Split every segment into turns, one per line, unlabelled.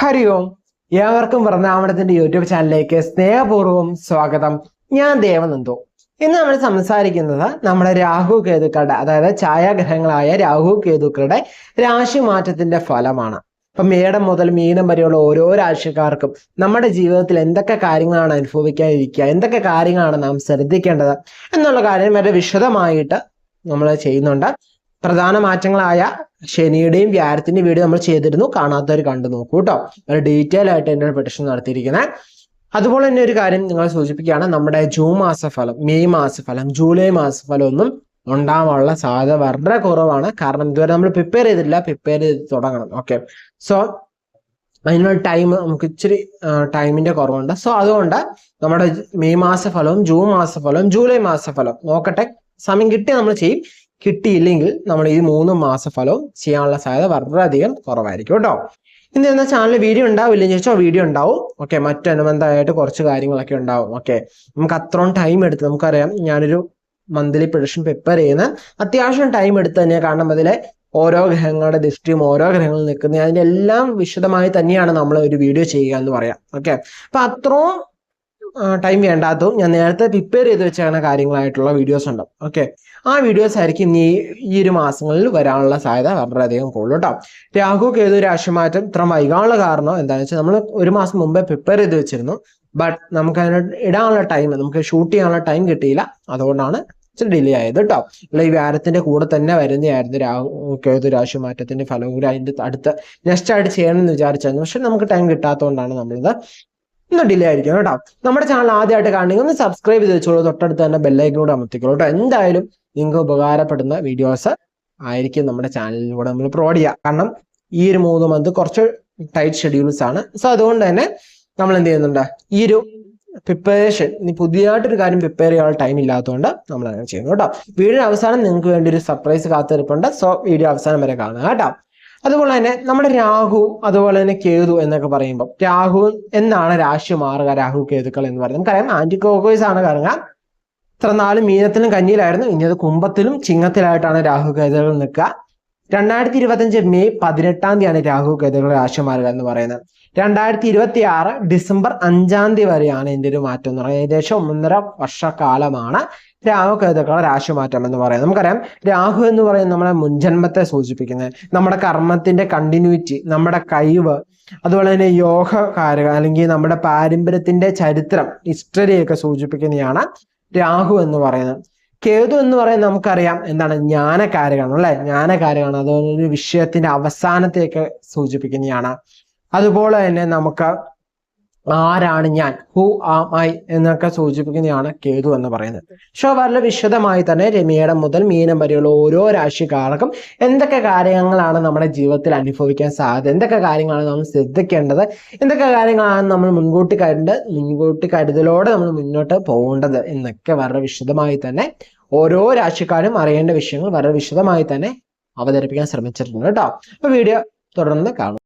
ഹരി ഓം. ഏവർക്കും വൃന്ദാവനത്തിന്റെ യൂട്യൂബ് ചാനലിലേക്ക് സ്നേഹപൂർവം സ്വാഗതം. ഞാൻ ദേവനന്ദു. ഇന്ന് നമ്മൾ സംസാരിക്കുന്നത് നമ്മുടെ രാഹു കേതുക്കളുടെ അതായത് ഛായാഗ്രഹങ്ങളായ രാഹു കേതുക്കളുടെ രാശി മാറ്റത്തിന്റെ ഫലമാണ്. ഇപ്പൊ മേടം മുതൽ മീനം വരെയുള്ള ഓരോ രാശിക്കാർക്കും നമ്മുടെ ജീവിതത്തിൽ എന്തൊക്കെ കാര്യങ്ങളാണ് അനുഭവിക്കാതിരിക്കുക എന്തൊക്കെ കാര്യങ്ങളാണ് നാം ശ്രദ്ധിക്കേണ്ടത് എന്നുള്ള കാര്യം വളരെ വിശദമായിട്ട് നമ്മൾ ചെയ്യുന്നുണ്ട്. പ്രധാന മാറ്റങ്ങളായ ശനിയുടെയും വ്യാഴത്തിന്റെയും വീഡിയോ നമ്മൾ ചെയ്തിരുന്നു. കാണാത്തവർ കണ്ടു നോക്കൂ കേട്ടോ. ഒരു ഡീറ്റെയിൽ ആയിട്ട് എന്റെ പ്രൊഡിക്ഷൻ നടത്തിയിരിക്കുന്നത് അതുപോലെ തന്നെ ഒരു കാര്യം നിങ്ങൾ സൂചിപ്പിക്കുകയാണ്. നമ്മുടെ ജൂൺ മാസഫലം മെയ് മാസഫലം ജൂലൈ മാസഫലം ഒന്നും ഉണ്ടാവാനുള്ള സാധ്യത വളരെ കുറവാണ്. കാരണം ഇതുവരെ നമ്മൾ പ്രിപ്പയർ ചെയ്തിട്ടില്ല. പ്രിപ്പയർ ചെയ്ത് തുടങ്ങണം. ഓക്കെ സോ അതിനുള്ള ടൈം നമുക്ക് ഇച്ചിരി ടൈമിന്റെ കുറവുണ്ട്. സോ അതുകൊണ്ട് നമ്മുടെ മെയ് മാസഫലവും ജൂൺ മാസഫലവും ജൂലൈ മാസഫലം നോക്കട്ടെ. സമയം കിട്ടി നമ്മൾ ചെയ്യും. കിട്ടിയില്ലെങ്കിൽ നമ്മൾ ഈ മൂന്ന് മാസഫലവും ചെയ്യാനുള്ള സാധ്യത വളരെയധികം കുറവായിരിക്കും കേട്ടോ. ഇന്ന് എന്ന ചാനലിൽ വീഡിയോ ഉണ്ടാവില്ലെന്ന് ചോദിച്ചാൽ വീഡിയോ ഉണ്ടാവും. ഓക്കെ മറ്റനുബന്ധമായിട്ട് കുറച്ച് കാര്യങ്ങളൊക്കെ ഉണ്ടാവും. ഓക്കെ നമുക്ക് അത്രയും ടൈം എടുത്ത് നമുക്കറിയാം ഞാനൊരു മന്ത്ലി പ്രഡിഷൻ പ്രിപ്പയർ ചെയ്യുന്ന അത്യാവശ്യം ടൈം എടുത്ത് തന്നെയാണ് കാരണം അതിലെ ഓരോ ഗ്രഹങ്ങളുടെ ദൃഷ്ടിയും ഓരോ ഗ്രഹങ്ങളിൽ നിൽക്കുന്ന അതിന്റെ എല്ലാം വിശദമായി തന്നെയാണ് നമ്മൾ ഒരു വീഡിയോ ചെയ്യുക എന്ന് പറയാം. ഓക്കെ അപ്പൊ അത്രയും ടൈം വേണ്ടാത്തതും ഞാൻ നേരത്തെ പ്രിപ്പയർ ചെയ്ത് വെച്ചാണ് കാര്യങ്ങളായിട്ടുള്ള വീഡിയോസ് ഉണ്ട്. ഓക്കെ ആ വീഡിയോസ് ആയിരിക്കും ഈ ഈ ഒരു മാസങ്ങളിൽ വരാനുള്ള സാധ്യത വളരെയധികം കൂടുതൽ കേട്ടോ. രാഹു കേതു രാശിമാറ്റം ഇത്ര വൈകാനുള്ള കാരണം എന്താണെന്ന് വെച്ചാൽ നമ്മൾ ഒരു മാസം മുമ്പേ പ്രിപ്പയർ ചെയ്ത് വെച്ചിരുന്നു. ബട്ട് നമുക്ക് അതിന് ഇടാനുള്ള ടൈം നമുക്ക് ഷൂട്ട് ചെയ്യാനുള്ള ടൈം കിട്ടിയില്ല. അതുകൊണ്ടാണ് ഡിലേ ആയത് കേട്ടോ. അല്ല ഈ വ്യാരത്തിന്റെ കൂടെ തന്നെ വരുന്നതായിരുന്നു രാഹു കേതു രാശി മാറ്റത്തിന്റെ ഫലം അതിന്റെ അടുത്ത് നെക്സ്റ്റ് ആയിട്ട് ചെയ്യണമെന്ന് വിചാരിച്ചായിരുന്നു. പക്ഷെ നമുക്ക് ടൈം കിട്ടാത്തതുകൊണ്ടാണ് നമ്മളിത് ഒന്ന് ഡിലേ ആയിരിക്കും കേട്ടോ. നമ്മുടെ ചാനൽ ആദ്യമായിട്ട് കാണണമെങ്കിൽ ഒന്ന് സബ്സ്ക്രൈബ് ചെയ്ത് വെച്ചോളൂ. തൊട്ടടുത്ത് തന്നെ ബെല്ലൈക്കിലൂടെ അമർത്തിക്കോളൂ കേട്ടോ. എന്തായാലും നിങ്ങൾക്ക് ഉപകാരപ്പെടുന്ന വീഡിയോസ് ആയിരിക്കും നമ്മുടെ ചാനലിലൂടെ നമ്മൾ പ്രൊവൈഡ് ചെയ്യുക. കാരണം ഈ ഒരു മൂന്ന് മന്ത് കുറച്ച് ടൈറ്റ് ഷെഡ്യൂൾസ് ആണ്. സോ അതുകൊണ്ട് തന്നെ നമ്മൾ എന്ത് ചെയ്യുന്നുണ്ട്? ഈ ഒരു പ്രിപ്പറേഷൻ ഇനി പുതിയതായിട്ടൊരു കാര്യം പ്രിപ്പയർ ചെയ്യാനുള്ള ടൈം ഇല്ലാത്തതുകൊണ്ട് നമ്മൾ അങ്ങനെ ചെയ്യുന്നു കേട്ടോ. വീഡിയോ അവസാനം നിങ്ങൾക്ക് വേണ്ടി ഒരു സർപ്രൈസ് കാത്തിരിപ്പുണ്ട്. സോ വീഡിയോ അവസാനം വരെ കാണുക കേട്ടോ. അതുപോലെ തന്നെ നമ്മുടെ രാഹു അതുപോലെ തന്നെ കേതു എന്നൊക്കെ പറയുമ്പോൾ രാഹു എന്നാണ് രാശി മാറുക രാഹു കേതുക്കൾ എന്ന് പറയുന്നത്. നമുക്കറിയാം ആന്റി കോക്കോയ്സ് ആണ് കറങ്ങുക ഇത്ര നാല് മീനത്തിലും കഞ്ഞിയിലായിരുന്നു ഇനി അത് കുംഭത്തിലും ചിങ്ങത്തിലായിട്ടാണ് രാഹു കേതുകൾ നിൽക്കുക. രണ്ടായിരത്തി ഇരുപത്തഞ്ച് മെയ് പതിനെട്ടാം തീയതിയാണ് രാഹു കേതുകൾ രാശി മാറുക എന്ന് പറയുന്നത്. രണ്ടായിരത്തി ഇരുപത്തി ആറ് ഡിസംബർ അഞ്ചാം തീയതി വരെയാണ് ഇതിന്റെ ഒരു മാറ്റം എന്ന് പറയുന്നത്. ഏകദേശം ഒന്നര വർഷക്കാലമാണ് രാഹു കേതുക്കളുടെ രാശിമാറ്റം എന്ന് പറയുന്നത്. നമുക്കറിയാം രാഹു എന്ന് പറയുന്നത് നമ്മുടെ മുൻജന്മത്തെ സൂചിപ്പിക്കുന്നത് നമ്മുടെ കർമ്മത്തിന്റെ കണ്ടിന്യൂറ്റി നമ്മുടെ കഴിവ് അതുപോലെ തന്നെ യോഗ യോഗകാരക അല്ലെങ്കിൽ നമ്മുടെ പാരമ്പര്യത്തിന്റെ ചരിത്രം ഹിസ്റ്ററിയൊക്കെ സൂചിപ്പിക്കുന്നതാണ് രാഹു എന്ന് പറയുന്നത്. കേതു എന്ന് പറയുന്നത് നമുക്കറിയാം എന്താണ്? ജ്ഞാനകാരകാണ് അല്ലെ? ജ്ഞാനകാരകാണ് അതുപോലെ ഒരു വിഷയത്തിന്റെ അവസാനത്തെയൊക്കെ സൂചിപ്പിക്കുന്നതാണ്. അതുപോലെ തന്നെ നമുക്ക് ആരാണ് ഞാൻ? ഹു ആം ഐ എന്നൊക്കെ സൂചിപ്പിക്കുന്നതാണ് കേതു എന്ന് പറയുന്നത്. ഷോ വളരെ വിശദമായി തന്നെ രമ്യയുടെ മുതൽ മീനം വരെയുള്ള ഓരോ രാശിക്കാർക്കും എന്തൊക്കെ കാര്യങ്ങളാണ് നമ്മുടെ ജീവിതത്തിൽ അനുഭവിക്കാൻ സാധ്യത? എന്തൊക്കെ കാര്യങ്ങളാണ് നമ്മൾ ശ്രദ്ധിക്കേണ്ടത്? എന്തൊക്കെ കാര്യങ്ങളാണ് നമ്മൾ മുൻകൂട്ടി കണ്ട് മുൻകൂട്ടി കരുതലോടെ നമ്മൾ മുന്നോട്ട് പോകേണ്ടത്? എന്നൊക്കെ വളരെ വിശദമായി തന്നെ ഓരോ രാശിക്കാരും അറിയേണ്ട വിഷയങ്ങൾ വളരെ വിശദമായി തന്നെ അവതരിപ്പിക്കാൻ ശ്രമിച്ചിട്ടുണ്ട് കേട്ടോ. അപ്പൊ വീഡിയോ തുടർന്ന് കാണും.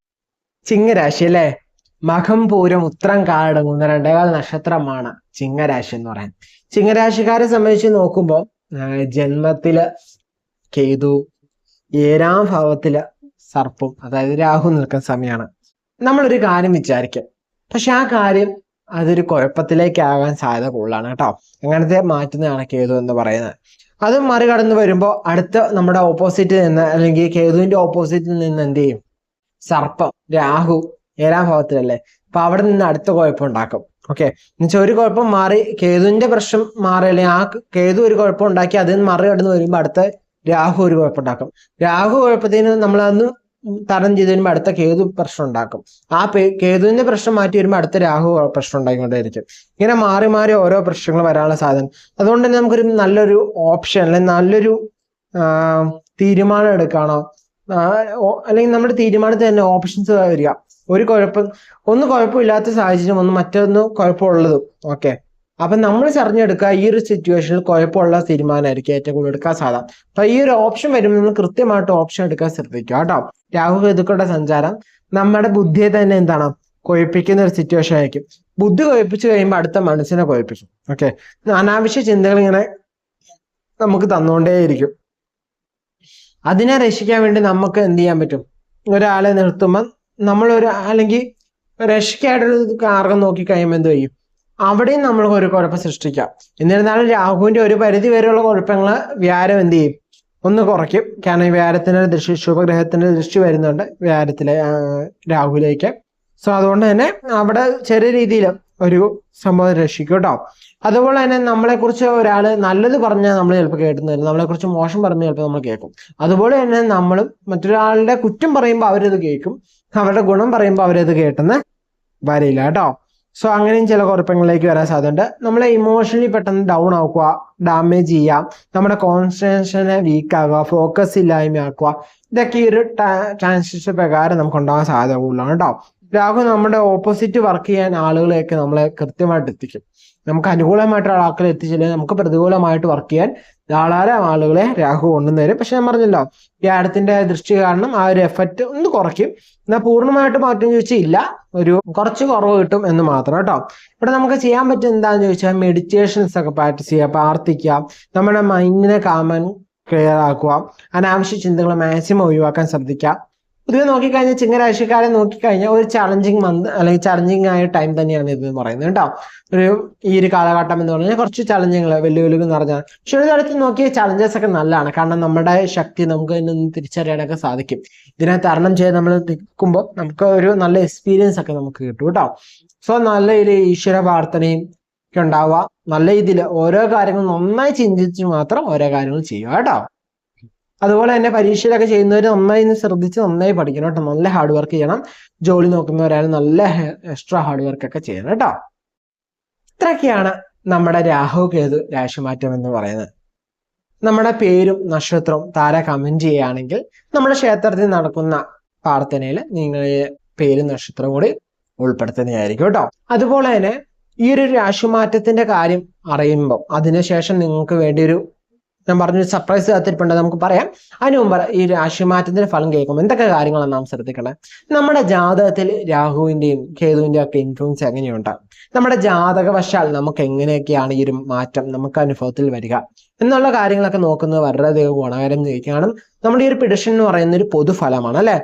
ചിങ്ങരാശി അല്ലേ? മകം പൂരം ഉത്രം മൂന്ന് രണ്ടേകാൽ നക്ഷത്രമാണ് ചിങ്ങരാശി എന്ന് പറയാൻ. ചിങ്ങരാശിക്കാരെ സംബന്ധിച്ച് നോക്കുമ്പോൾ ജന്മത്തിൽ കേതു ഏഴാം ഭാവത്തിൽ സർപ്പം അതായത് രാഹു നിൽക്കുന്ന സമയമാണ് നമ്മളൊരു കാര്യം വിചാരിക്കും. പക്ഷെ ആ കാര്യം അതൊരു കുഴപ്പത്തിലേക്കാകാൻ സാധ്യത കൂടുതലാണ് കേട്ടോ. അങ്ങനത്തെ മാറ്റുന്നതാണ് കേതു എന്ന് പറയുന്നത്? അത് മറികടന്ന് വരുമ്പോൾ അടുത്ത നമ്മുടെ ഓപ്പോസിറ്റ് നിന്ന് അല്ലെങ്കിൽ കേതുവിന്റെ ഓപ്പോസിറ്റിൽ നിന്ന് എന്ത് ചെയ്യും? സർപ്പം രാഹു ഏഴാം ഭാവത്തിലല്ലേ? അപ്പൊ അവിടെ നിന്ന് അടുത്ത കുഴപ്പം ഉണ്ടാക്കും. ഓക്കെ എന്നുവെച്ചാൽ ഒരു കുഴപ്പം മാറി കേതുവിന്റെ പ്രശ്നം മാറി അല്ലെങ്കിൽ ആ കേതു ഒരു കുഴപ്പം ഉണ്ടാക്കി അതിൽ നിന്ന് മറികടന്ന് വരുമ്പോൾ അടുത്ത രാഹു ഒരു കുഴപ്പം ഉണ്ടാക്കും. രാഹു കുഴപ്പത്തിന് നമ്മൾ അന്ന് തരണം ചെയ്ത് വരുമ്പോൾ അടുത്ത കേതു പ്രശ്നം ഉണ്ടാക്കും. ആ കേതുവിന്റെ പ്രശ്നം മാറ്റി വരുമ്പോൾ അടുത്ത രാഹു പ്രശ്നം ഉണ്ടാക്കിക്കൊണ്ടേയിരിക്കും ഇങ്ങനെ മാറി മാറി ഓരോ പ്രശ്നങ്ങൾ വരാനുള്ള സാധനം അതുകൊണ്ട് തന്നെ നമുക്കൊരു നല്ലൊരു ഓപ്ഷൻ അല്ലെങ്കിൽ നല്ലൊരു തീരുമാനം എടുക്കാണോ അല്ലെങ്കിൽ നമ്മുടെ തീരുമാനത്തിൽ തന്നെ ഓപ്ഷൻസ് വരിക. ഒരു കുഴപ്പം ഒന്ന് കുഴപ്പമില്ലാത്ത സാഹചര്യം ഒന്ന് മറ്റൊന്ന് കുഴപ്പമുള്ളതും. ഓക്കെ അപ്പൊ നമ്മൾ ചറിഞ്ഞെടുക്കുക ഈ ഒരു സിറ്റുവേഷനിൽ കുഴപ്പമുള്ള തീരുമാനമായിരിക്കും ഏറ്റവും കൂടുതൽ എടുക്കാൻ സാധാരണ അപ്പൊ ഈ ഒരു ഓപ്ഷൻ വരുമ്പോൾ നമ്മൾ കൃത്യമായിട്ട് ഓപ്ഷൻ എടുക്കാൻ ശ്രദ്ധിക്കുക കേട്ടോ. രാഹു കേതുക്കളുടെ സഞ്ചാരം നമ്മുടെ ബുദ്ധിയെ തന്നെ എന്താണ്? കൊഴിപ്പിക്കുന്ന ഒരു സിറ്റുവേഷൻ ആയിരിക്കും. ബുദ്ധി കൊഴിപ്പിച്ചു കഴിയുമ്പോൾ അടുത്ത മനസ്സിനെ കൊഴിപ്പിക്കും. ഓക്കെ അനാവശ്യ ചിന്തകൾ ഇങ്ങനെ നമുക്ക് തന്നുകൊണ്ടേയിരിക്കും. അതിനെ രക്ഷിക്കാൻ വേണ്ടി നമുക്ക് എന്ത് ചെയ്യാൻ പറ്റും? ഒരാളെ നിർത്തുമ്പോൾ നമ്മൾ ഒരു അല്ലെങ്കിൽ രക്ഷയ്ക്കായിട്ടൊരു മാർഗം നോക്കി കഴിയുമ്പോൾ എന്ത് ചെയ്യും? അവിടെയും നമ്മൾ ഒരു കുഴപ്പം സൃഷ്ടിക്കാം. എന്നിരുന്നാലും രാഹുവിന്റെ ഒരു പരിധി വരെയുള്ള കുഴപ്പങ്ങൾ വ്യാരം എന്ത് ചെയ്യും? ഒന്ന് കുറയ്ക്കും. കാരണം ഈ വ്യാരത്തിന്റെ ദൃഷ്ടി ശുഭഗ്രഹത്തിന്റെ ദൃഷ്ടി വരുന്നുണ്ട് വ്യാരത്തിലെ രാഹുലേക്ക്. സോ അതുകൊണ്ട് തന്നെ അവിടെ ചെറിയ രീതിയിൽ ഒരു സംഭവം രക്ഷിക്കും കേട്ടോ. അതുപോലെ തന്നെ നമ്മളെക്കുറിച്ച് ഒരാൾ നല്ലത് പറഞ്ഞാൽ നമ്മൾ ചിലപ്പോൾ കേട്ടുന്നില്ല നമ്മളെ കുറിച്ച് മോശം പറഞ്ഞാൽ ചിലപ്പോൾ നമ്മൾ കേൾക്കും. അതുപോലെ തന്നെ നമ്മളും മറ്റൊരാളുടെ കുറ്റം പറയുമ്പോൾ അവരത് കേൾക്കും. അവരുടെ ഗുണം പറയുമ്പോൾ അവരത് കേട്ടെന്ന് വരില്ല കേട്ടോ. സോ അങ്ങനെയും ചില കുഴപ്പങ്ങളിലേക്ക് വരാൻ സാധ്യതയുണ്ട്. നമ്മളെ ഇമോഷണലി പെട്ടെന്ന് ഡൗൺ ആക്കുക ഡാമേജ് ചെയ്യാം നമ്മുടെ കോൺസെൻട്രേഷനെ വീക്ക് ഫോക്കസ് ഇല്ലായ്മയാക്കുക ഇതൊക്കെ ഈ ഒരു ട്രാൻസിഷൻ പ്രകാരം നമുക്ക് ഉണ്ടാകാൻ സാധ്യത കൂടുതലാണ് കേട്ടോ. രാഹു നമ്മുടെ ഓപ്പോസിറ്റ് വർക്ക് ചെയ്യാൻ ആളുകളെയൊക്കെ നമ്മളെ കൃത്യമായിട്ട് എത്തിക്കും. നമുക്ക് അനുകൂലമായിട്ടുള്ള ആൾക്കാരെ എത്തിച്ചില്ലെങ്കിൽ നമുക്ക് പ്രതികൂലമായിട്ട് വർക്ക് ചെയ്യാൻ ധാരാളം ആളുകളെ രാഹു കൊണ്ടുവരും പക്ഷെ ഞാൻ പറഞ്ഞല്ലോ ഈ വ്യാഴത്തിന്റെ ദൃഷ്ടി കാരണം ആ ഒരു എഫക്റ്റ് ഒന്ന് കുറയ്ക്കും. എന്നാൽ പൂർണമായിട്ട് മാറ്റം ചോദിച്ചാൽ ഇല്ല ഒരു കുറച്ച് കുറവ് കിട്ടും എന്ന് മാത്രം കേട്ടോ. ഇവിടെ നമുക്ക് ചെയ്യാൻ പറ്റും എന്താണെന്ന് ചോദിച്ചാൽ മെഡിറ്റേഷൻസ് ഒക്കെ പ്രാക്ടീസ് ചെയ്യുക പ്രാർത്ഥിക്കുക നമ്മുടെ മൈൻഡിനെ കാമൻ ക്ലിയർ ആക്കുക. അനാവശ്യ ചിന്തകൾ മാക്സിമം ഒഴിവാക്കാൻ ശ്രദ്ധിക്കുക. പൊതുവെ നോക്കിക്കഴിഞ്ഞാൽ ചിങ്ങരാശിക്കാരെ നോക്കിക്കഴിഞ്ഞാൽ ഒരു ചലഞ്ചിങ് മന്ത് അല്ലെങ്കിൽ ചലഞ്ചിങ് ആയ ടൈം തന്നെയാണ് ഇത് പറയുന്നത് കേട്ടോ. ഒരു ഈ ഒരു കാലഘട്ടം എന്ന് പറഞ്ഞാൽ കുറച്ച് ചലഞ്ചുകൾ വെല്ലുവിളികൾ നിറഞ്ഞാണ് പക്ഷെ ഒരു തരത്തിൽ നോക്കിയ ചലഞ്ചസ് ഒക്കെ നല്ലതാണ്. കാരണം നമ്മുടെ ശക്തി നമുക്ക് നിന്ന് തിരിച്ചറിയാനൊക്കെ സാധിക്കും. ഇതിനെ തരണം ചെയ്ത് നമ്മൾ നിൽക്കുമ്പോൾ നമുക്ക് ഒരു നല്ല എക്സ്പീരിയൻസ് ഒക്കെ നമുക്ക് കിട്ടും കേട്ടോ. സോ നല്ല ഒരു ഈശ്വര പ്രാർത്ഥനയും ഒക്കെ ഉണ്ടാവുക. നല്ല രീതിയിൽ ഓരോ കാര്യങ്ങളും നന്നായി ചിന്തിച്ച് മാത്രം ഓരോ കാര്യങ്ങൾ ചെയ്യുക കേട്ടോ. അതുപോലെ തന്നെ പരീക്ഷയിലൊക്കെ ചെയ്യുന്നവർ നന്നായി ഇന്ന് ശ്രദ്ധിച്ച് നന്നായി പഠിക്കണം കേട്ടോ. നല്ല ഹാർഡ് വർക്ക് ചെയ്യണം. ജോലി നോക്കുന്നവരായാലും നല്ല എക്സ്ട്രാ ഹാർഡ് വർക്ക് ഒക്കെ ചെയ്യണം കേട്ടോ. ഇത്രയൊക്കെയാണ് നമ്മുടെ രാഹു കേതു രാശിമാറ്റം എന്ന് പറയുന്നത്. നമ്മുടെ പേരും നക്ഷത്രവും താര കമന്റ് ചെയ്യുകയാണെങ്കിൽ നമ്മുടെ ക്ഷേത്രത്തിൽ നടക്കുന്ന പ്രാർത്ഥനയിൽ നിങ്ങൾ പേരും നക്ഷത്രവും കൂടി ഉൾപ്പെടുത്തുന്നതായിരിക്കും കേട്ടോ. അതുപോലെ തന്നെ ഈ ഒരു രാശിമാറ്റത്തിന്റെ കാര്യം അറിയുമ്പോൾ അതിനുശേഷം നിങ്ങൾക്ക് വേണ്ടി ഒരു ഞാൻ പറഞ്ഞൊരു സർപ്രൈസ് കാത്തിരിപ്പുണ്ട്. നമുക്ക് പറയാം. അതിനു മുമ്പ് ഈ രാശിമാറ്റത്തിന്റെ ഫലം കേൾക്കുമ്പോൾ എന്തൊക്കെ കാര്യങ്ങളാണ് നാം ശ്രദ്ധിക്കണം നമ്മുടെ ജാതകത്തിൽ രാഹുവിന്റെയും കേതുവിന്റെയും ഒക്കെ ഇൻഫ്ലുവൻസ് എങ്ങനെയുണ്ട്? നമ്മുടെ ജാതകവശാൽ നമുക്ക് എങ്ങനെയൊക്കെയാണ് ഈ ഒരു മാറ്റം നമുക്ക് അനുഭവത്തിൽ വരിക? എന്നുള്ള കാര്യങ്ങളൊക്കെ നോക്കുന്നത് വളരെയധികം ഗുണകരം ചോദിക്കുകയാണ് നമ്മുടെ ഈ ഒരു പിടിഷൻ എന്ന് പറയുന്ന ഒരു പൊതുഫലമാണ് അല്ലെ?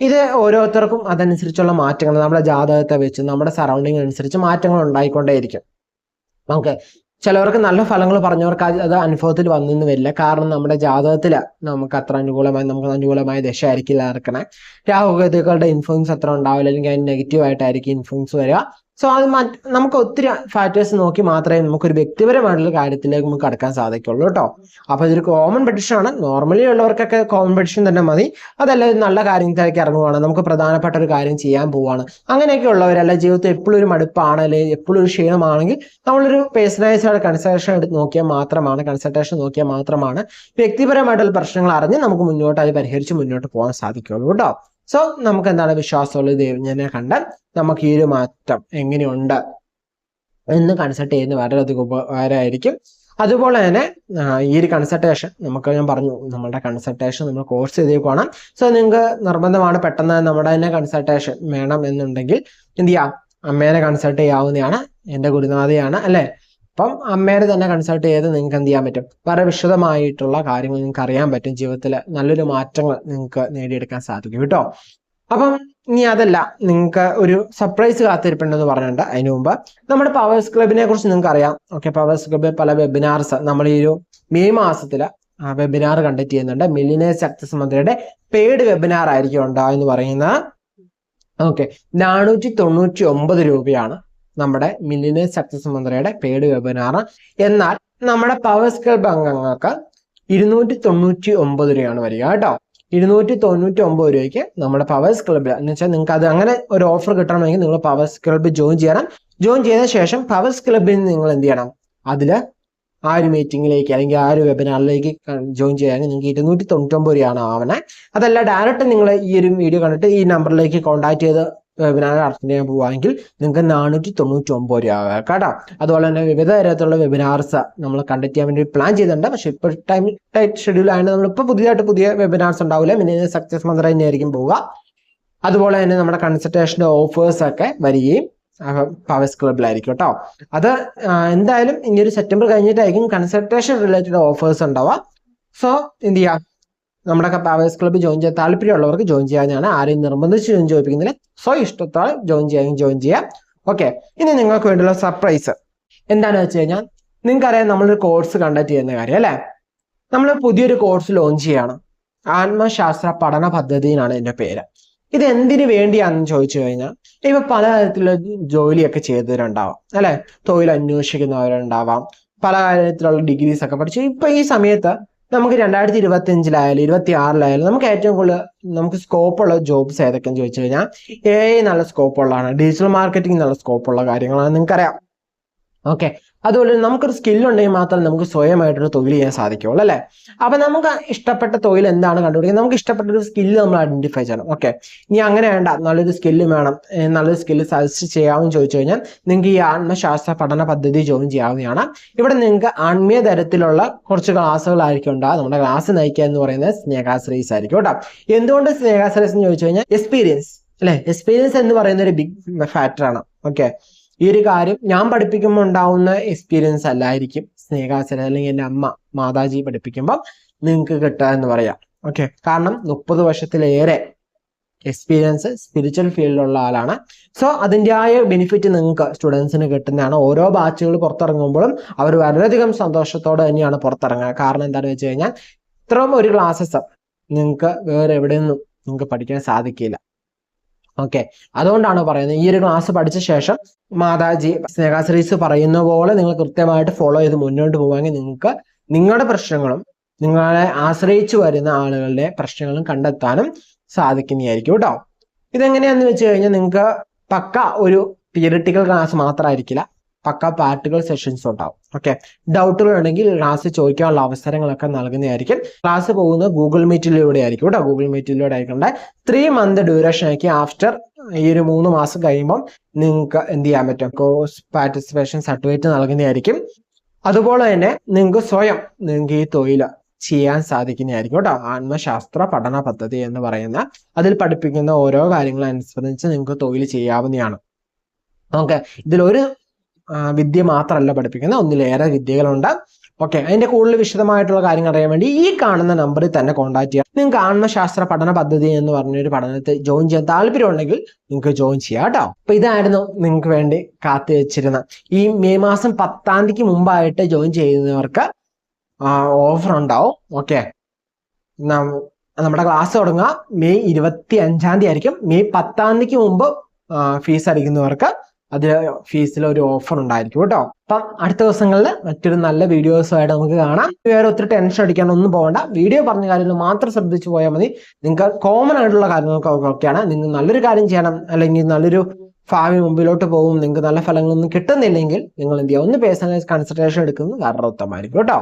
ഇത് ഓരോരുത്തർക്കും അതനുസരിച്ചുള്ള മാറ്റങ്ങൾ നമ്മുടെ ജാതകത്തെ വെച്ച് നമ്മുടെ സറൗണ്ടിങ് അനുസരിച്ച് മാറ്റങ്ങൾ ഉണ്ടായിക്കൊണ്ടേയിരിക്കും. നമുക്ക് ചിലവർക്ക് നല്ല ഫലങ്ങൾ പറഞ്ഞവർക്ക് അത് അനുഭവത്തിൽ വന്നെന്ന് വരില്ല. കാരണം നമ്മുടെ ജാതകത്തിൽ നമുക്ക് അത്ര അനുകൂലമായി നമുക്ക് അനുകൂലമായ ദശ ആയിരിക്കില്ല നടക്കണേ. രാഹുഗതികളുടെ ഇൻഫ്ലുവൻസ് അത്ര ഉണ്ടാവില്ല. അല്ലെങ്കിൽ അതിന് നെഗറ്റീവ് ആയിട്ടായിരിക്കും ഇൻഫ്ലുവൻസ് വരിക. സോ അത് നമുക്ക് ഒത്തിരി ഫാക്ടേഴ്സ് നോക്കി മാത്രമേ നമുക്കൊരു വ്യക്തിപരമായിട്ടുള്ള കാര്യത്തിലേക്ക് നമുക്ക് കടക്കാൻ സാധിക്കുള്ളൂ കേട്ടോ. അപ്പൊ ഇതൊരു കോമൺ പെഡിഷൻ ആണ്. നോർമലി ഉള്ളവർക്കൊക്കെ കോമൺ പെഡിഷൻ തന്നെ മതി. അതല്ല നല്ല കാര്യത്തിലേക്ക് ഇറങ്ങുവാണ്. നമുക്ക് പ്രധാനപ്പെട്ട ഒരു കാര്യം ചെയ്യാൻ പോവാണ്. അങ്ങനെയൊക്കെ ഉള്ളവരല്ല ജീവിതത്തിൽ എപ്പോഴും ഒരു മടുപ്പാണ് അല്ലെങ്കിൽ എപ്പോഴും ഒരു ക്ഷീണമാണെങ്കിൽ നമ്മളൊരു പേഴ്സണൈസ്ഡ് കൺസൾട്ടേഷൻ എടുത്ത് നോക്കിയാൽ മാത്രമാണ് കൺസൾട്ടേഷൻ നോക്കിയാൽ മാത്രമാണ് വ്യക്തിപരമായിട്ടുള്ള പ്രശ്നങ്ങൾ അറിഞ്ഞ് നമുക്ക് മുന്നോട്ട് അത് പരിഹരിച്ച് മുന്നോട്ട് പോകാൻ സാധിക്കുള്ളൂ കേട്ടോ. സോ നമുക്ക് എന്താണ് വിശ്വാസമുള്ള ദൈവജ്ഞനെ കണ്ട് നമുക്ക് ഈ ഒരു മാറ്റം എങ്ങനെയുണ്ട്? എന്ന് കൺസൾട്ട് ചെയ്യുന്ന വളരെയധികം ഉപകാരമായിരിക്കും. അതുപോലെ തന്നെ ഈ ഒരു കൺസൾട്ടേഷൻ നമുക്ക് ഞാൻ പറഞ്ഞു നമ്മുടെ കൺസൾട്ടേഷൻ നമ്മൾ കോഴ്സ് ചെയ്തേക്കുവാണ്. സോ നിങ്ങൾക്ക് നിർബന്ധമാണ് പെട്ടെന്ന് നമ്മുടെ തന്നെ കൺസൾട്ടേഷൻ വേണം എന്നുണ്ടെങ്കിൽ എന്ത് ചെയ്യാം? അമ്മേനെ കൺസൾട്ട് ചെയ്യാവുന്നതാണ്. എന്റെ ഗുരുനാഥയാണ് അല്ലെ? അപ്പം അമ്മേനെ തന്നെ കൺസൾട്ട് ചെയ്ത് നിങ്ങൾക്ക് എന്ത് ചെയ്യാൻ പറ്റും? വളരെ വിശദമായിട്ടുള്ള കാര്യങ്ങൾ നിങ്ങൾക്ക് അറിയാൻ പറ്റും. ജീവിതത്തിൽ നല്ലൊരു മാറ്റങ്ങൾ നിങ്ങൾക്ക് നേടിയെടുക്കാൻ സാധിക്കും കേട്ടോ. അപ്പം ഇനി അതല്ല നിങ്ങൾക്ക് ഒരു സർപ്രൈസ് കാത്തിരിപ്പുണ്ടെന്ന് പറഞ്ഞിട്ടുണ്ട് അതിനു മുമ്പ്. നമ്മുടെ പവേഴ്സ് ക്ലബിനെ കുറിച്ച് നിങ്ങൾക്ക് അറിയാം. ഓക്കെ പവേഴ്സ് ക്ലബ് പല വെബിനാർസ് നമ്മൾ ഈ ഒരു മെയ് മാസത്തിൽ വെബിനാർ കണ്ടക്ട് ചെയ്യുന്നുണ്ട്. മില്ലിനേഴ്സ് സക്സസ് മന്ത്രിയുടെ പെയ്ഡ് വെബിനാർ ആയിരിക്കും എന്ന് പറയുന്നത്. ഓക്കെ നാനൂറ്റി തൊണ്ണൂറ്റി ഒമ്പത് രൂപയാണ് നമ്മുടെ മില്ലിനേഴ്സ് സക്സസ് മന്ത്രിയുടെ പെയ്ഡ് വെബിനാർ എന്നാൽ നമ്മുടെ പവേഴ്സ് ക്ലബ് അംഗങ്ങൾക്ക് ഇരുന്നൂറ്റി തൊണ്ണൂറ്റി ഒമ്പത് രൂപയാണ് വരിക കേട്ടോ. ഇരുന്നൂറ്റി തൊണ്ണൂറ്റി ഒമ്പത് രൂപയ്ക്ക് നമ്മുടെ പവേഴ്സ് ക്ലബ് എന്ന് വെച്ചാൽ നിങ്ങൾക്ക് അത് അങ്ങനെ ഒരു ഓഫർ കിട്ടണമെങ്കിൽ നിങ്ങൾ പവേഴ്സ് ക്ലബ് ജോയിൻ ചെയ്യണം. ജോയിൻ ചെയ്ത ശേഷം പവേഴ്സ് ക്ലബിൽ നിങ്ങൾ എന്ത് ചെയ്യണം? അതിൽ ആ ഒരു മീറ്റിംഗിലേക്ക് അല്ലെങ്കിൽ ആ ഒരു വെബിനാറിലേക്ക് ജോയിൻ ചെയ്യാൻ നിങ്ങൾക്ക് ഇരുന്നൂറ്റി തൊണ്ണൂറ്റൊമ്പത് രൂപയാണ് ആവണേ. അതല്ല ഡയറക്റ്റ് നിങ്ങൾ ഈ ഒരു വീഡിയോ കണ്ടിട്ട് ഈ നമ്പറിലേക്ക് കോൺടാക്ട് ചെയ്ത് വെബിനാർ അറ്റൻഡ് ചെയ്യാൻ പോവുകയാണെങ്കിൽ നിങ്ങൾക്ക് നാനൂറ്റി തൊണ്ണൂറ്റി ഒമ്പത് രൂപ കേട്ടോ. അതുപോലെ തന്നെ വിവിധ തരത്തിലുള്ള വെബിനാർസ് നമ്മൾ കണ്ടക്ട് ചെയ്യാൻ വേണ്ടി പ്ലാൻ ചെയ്തിട്ടുണ്ട്. പക്ഷേ ഇപ്പോൾ ടൈം ടൈറ്റ് ഷെഡ്യൂൾ ആയതുകൊണ്ട് നമ്മളിപ്പോൾ പുതിയതായിട്ട് പുതിയ വെബിനാർസ് ഉണ്ടാവില്ല പിന്നെ സക്സസ് മന്ത്ര തന്നെയായിരിക്കും പോവുക. അതുപോലെ തന്നെ നമ്മുടെ കൺസൾട്ടേഷന്റെ ഓഫേഴ്സ് ഒക്കെ വരികയും പവേഴ്സ് ക്ലബിലായിരിക്കും കേട്ടോ. അത് എന്തായാലും ഇനി ഒരു സെപ്റ്റംബർ കഴിഞ്ഞിട്ടായിരിക്കും കൺസൾട്ടേഷൻ റിലേറ്റഡ് ഓഫേഴ്സ് ഉണ്ടാവുക. സോ എന്ത് ചെയ്യാം? നമ്മുടെ പവേഴ്സ് ക്ലബ്ബ് ജോയിൻ ചെയ്യാൻ താല്പര്യമുള്ളവർക്ക് ജോയിൻ ചെയ്യാനാണ് ആരെയും നിർബന്ധിച്ച് ജോയിൻ ചെയ്യിപ്പിക്കുന്നില്ല സ്വയം ഇഷ്ടത്തോടെ ജോയിൻ ചെയ്യാൻ ജോയിൻ ചെയ്യാം. ഓക്കെ ഇനി നിങ്ങൾക്ക് വേണ്ടിയുള്ള സർപ്രൈസ് എന്താണെന്ന് വെച്ച് കഴിഞ്ഞാൽ നിങ്ങൾക്കറിയാം നമ്മളൊരു കോഴ്സ് കണ്ടക്ട് ചെയ്യുന്ന കാര്യം അല്ലേ? നമ്മൾ പുതിയൊരു കോഴ്സ് ലോഞ്ച് ചെയ്യാണ്. ആത്മശാസ്ത്ര പഠന പദ്ധതി എന്നാണ് എന്റെ പേര്. ഇത് എന്തിനു വേണ്ടിയാണെന്ന് ചോദിച്ചു കഴിഞ്ഞാൽ ഇപ്പൊ പലതരത്തിലുള്ള ജോലിയൊക്കെ ചെയ്തവരുണ്ടാവാം അല്ലെ? തൊഴിൽ അന്വേഷിക്കുന്നവരുണ്ടാവാം പല കാര്യത്തിലുള്ള ഡിഗ്രീസ് ഒക്കെ പഠിച്ചു ഇപ്പൊ ഈ സമയത്ത് നമുക്ക് രണ്ടായിരത്തി ഇരുപത്തി അഞ്ചിലായാലും ഇരുപത്തി ആറിലായാലും നമുക്ക് ഏറ്റവും കൂടുതൽ നമുക്ക് സ്കോപ്പ് ഉള്ള ജോബ്സ് ഏതൊക്കെയെന്ന് ചോദിച്ചു കഴിഞ്ഞാൽ എ നല്ല സ്കോപ്പ് ഉള്ളതാണ് ഡിജിറ്റൽ മാർക്കറ്റിംഗ് നല്ല സ്കോപ്പ് ഉള്ള കാര്യങ്ങളാണ് നിങ്ങൾക്കറിയാം. ഓക്കെ അതുപോലെ നമുക്കൊരു സ്കില്ലുണ്ടെങ്കിൽ മാത്രമേ നമുക്ക് സ്വയമായിട്ടൊരു തൊഴിൽ ചെയ്യാൻ സാധിക്കുള്ളൂ അല്ലേ? അപ്പൊ നമുക്ക് ഇഷ്ടപ്പെട്ട തൊഴിൽ എന്താണ് കണ്ടുപിടിക്കുക? നമുക്ക് ഇഷ്ടപ്പെട്ട ഒരു സ്കില്ല് നമ്മൾ ഐഡന്റിഫൈ ചെയ്യണം. ഓക്കെ ഇനി അങ്ങനെ വേണ്ട. നല്ലൊരു സ്കില്ല് വേണം. നല്ലൊരു സ്കില്ല് സജസ്റ്റ് ചെയ്യാമെന്ന് ചോദിച്ചു കഴിഞ്ഞാൽ നിങ്ങൾക്ക് ഈ ആത്മശാസ്ത്ര പഠന പദ്ധതി ജോയിൻ ചെയ്യാവുന്നതാണ്. ഇവിടെ നിങ്ങൾക്ക് ആത്മീയ തരത്തിലുള്ള കുറച്ച് ക്ലാസ്സുകളായിരിക്കും ഉണ്ടാകുക നമ്മുടെ ക്ലാസ് നയിക്കുക എന്ന് പറയുന്നത് സ്നേഹാശ്രീസ് ആയിരിക്കും കേട്ടോ. എന്തുകൊണ്ട് സ്നേഹാശ്രീസ് എന്ന് ചോദിച്ചു കഴിഞ്ഞാൽ എക്സ്പീരിയൻസ് അല്ലെ? എക്സ്പീരിയൻസ് എന്ന് പറയുന്ന ഒരു ബിഗ് ഫാക്ടറാണ് ഓക്കെ ഈ ഒരു കാര്യം ഞാൻ പഠിപ്പിക്കുമ്പോൾ ഉണ്ടാവുന്ന എക്സ്പീരിയൻസ് അല്ലായിരിക്കും. സ്നേഹാസന അല്ലെങ്കിൽ എന്റെ അമ്മ മാതാജി പഠിപ്പിക്കുമ്പോൾ നിങ്ങൾക്ക് കിട്ടുക എന്ന് പറയാം. ഓക്കെ കാരണം മുപ്പത് വർഷത്തിലേറെ എക്സ്പീരിയൻസ് സ്പിരിച്വൽ ഫീൽഡിലുള്ള ആളാണ്. സോ അതിന്റെതായ ബെനിഫിറ്റ് നിങ്ങൾക്ക് സ്റ്റുഡൻസിന് കിട്ടുന്നതാണ്. ഓരോ ബാച്ചുകൾ പുറത്തിറങ്ങുമ്പോഴും അവർ വളരെയധികം സന്തോഷത്തോടെ തന്നെയാണ് പുറത്തിറങ്ങുക. കാരണം എന്താണെന്ന് വെച്ച് കഴിഞ്ഞാൽ ഇത്രയും ഒരു ക്ലാസ്സസ് നിങ്ങൾക്ക് വേറെ എവിടെ നിന്നും നിങ്ങൾക്ക് പഠിക്കാൻ സാധിക്കില്ല. ഓക്കെ അതുകൊണ്ടാണ് പറയുന്നത് ഈ ഒരു ക്ലാസ് പഠിച്ച ശേഷം മാതാജി സ്നേഹാശ്രീസ് പറയുന്ന പോലെ നിങ്ങൾ കൃത്യമായിട്ട് ഫോളോ ചെയ്ത് മുന്നോട്ട് പോവാമെങ്കിൽ നിങ്ങൾക്ക് നിങ്ങളുടെ പ്രശ്നങ്ങളും നിങ്ങളെ ആശ്രയിച്ചു വരുന്ന ആളുകളുടെ പ്രശ്നങ്ങളും കണ്ടെത്താനും സാധിക്കുന്നതായിരിക്കും കേട്ടോ. ഇതെങ്ങനെയാന്ന് വെച്ച് കഴിഞ്ഞാൽ നിങ്ങൾക്ക് പക്ക ഒരു തിയറിറ്റിക്കൽ ക്ലാസ് മാത്രമായിരിക്കില്ല. പക്ക പാർട്ടിക്കൽ സെഷൻസ് ഉണ്ടാവും. ഓക്കെ ഡൗട്ടുകൾ ഉണ്ടെങ്കിൽ ക്ലാസ് ചോദിക്കാനുള്ള അവസരങ്ങളൊക്കെ നൽകുന്നതായിരിക്കും. ക്ലാസ് പോകുന്നത് ഗൂഗിൾ മീറ്റിലൂടെ ആയിരിക്കും കേട്ടോ. ഗൂഗിൾ മീറ്റിലൂടെ ആയിക്കൊണ്ട് ത്രീ മന്ത് ഡ്യൂറേഷൻ ആക്കി ആഫ്റ്റർ ഈ ഒരു മൂന്ന് മാസം കഴിയുമ്പം നിങ്ങൾക്ക് എന്ത് ചെയ്യാൻ പറ്റും? കോഴ്സ് പാർട്ടിസിപ്പേഷൻ സർട്ടിഫിക്കറ്റ് നൽകുന്നതായിരിക്കും. അതുപോലെ തന്നെ നിങ്ങൾക്ക് സ്വയം നിങ്ങൾക്ക് ഈ തൊഴിൽ ചെയ്യാൻ സാധിക്കുന്നതായിരിക്കും കേട്ടോ. ആത്മശാസ്ത്ര പഠന പദ്ധതി എന്ന് പറയുന്ന അതിൽ പഠിപ്പിക്കുന്ന ഓരോ കാര്യങ്ങളും അനുസരിച്ച് നിങ്ങൾക്ക് തൊഴിൽ ചെയ്യാവുന്നതാണ്. ഓക്കെ ഇതിലൊരു വിദ്യ മാത്രമല്ല പഠിപ്പിക്കുന്നത് ഒന്നിലേറെ വിദ്യകളുണ്ട്. ഓക്കെ അതിന്റെ കൂടുതൽ വിശദമായിട്ടുള്ള കാര്യങ്ങൾ അറിയാൻ വേണ്ടി ഈ കാണുന്ന നമ്പറിൽ തന്നെ കോൺടാക്ട് ചെയ്യാം. നിങ്ങൾക്ക് ശാസ്ത്ര പഠന പദ്ധതി എന്ന് പറഞ്ഞൊരു പഠനത്തിൽ ജോയിൻ ചെയ്യാൻ താല്പര്യമുണ്ടെങ്കിൽ നിങ്ങൾക്ക് ജോയിൻ ചെയ്യാം കേട്ടോ. അപ്പൊ ഇതായിരുന്നു നിങ്ങൾക്ക് വേണ്ടി കാത്തു വെച്ചിരുന്ന. ഈ മെയ് മാസം പത്താം തീയതിക്ക് മുമ്പായിട്ട് ജോയിൻ ചെയ്യുന്നവർക്ക് ഓഫർ ഉണ്ടാവും. ഓക്കെ നമ്മുടെ ക്ലാസ് തുടങ്ങുക. മെയ് ഇരുപത്തി അഞ്ചാം തീയതി ആയിരിക്കും. മെയ് പത്താം തീയതിക്ക് മുമ്പ് ഫീസ് അടിക്കുന്നവർക്ക് അത് ഫീസിൽ ഒരു ഓഫർ ഉണ്ടായിരിക്കും കേട്ടോ. അപ്പം അടുത്ത ദിവസങ്ങളിൽ മറ്റൊരു നല്ല വീഡിയോസുമായിട്ട് നമുക്ക് കാണാം. വേറെ ഒത്തിരി ടെൻഷൻ അടിക്കാൻ ഒന്നും പോകണ്ട. വീഡിയോ പറഞ്ഞ കാര്യങ്ങൾ മാത്രം ശ്രദ്ധിച്ചു പോയാൽ മതി. നിങ്ങൾക്ക് കോമൺ ആയിട്ടുള്ള കാര്യങ്ങൾക്കൊക്കെയാണ് നിങ്ങൾ നല്ലൊരു കാര്യം ചെയ്യണം. അല്ലെങ്കിൽ നല്ലൊരു ഭാവി മുമ്പിലോട്ട് പോകും. നിങ്ങൾക്ക് നല്ല ഫലങ്ങളൊന്നും കിട്ടുന്നില്ലെങ്കിൽ നിങ്ങൾ എന്ത് ചെയ്യുക? ഒന്ന് പേഴ്സണലൈസ് കൺസൾട്ടേഷൻ എടുക്കുന്നത് വളരെ ഉത്തമമായിരിക്കും കേട്ടോ.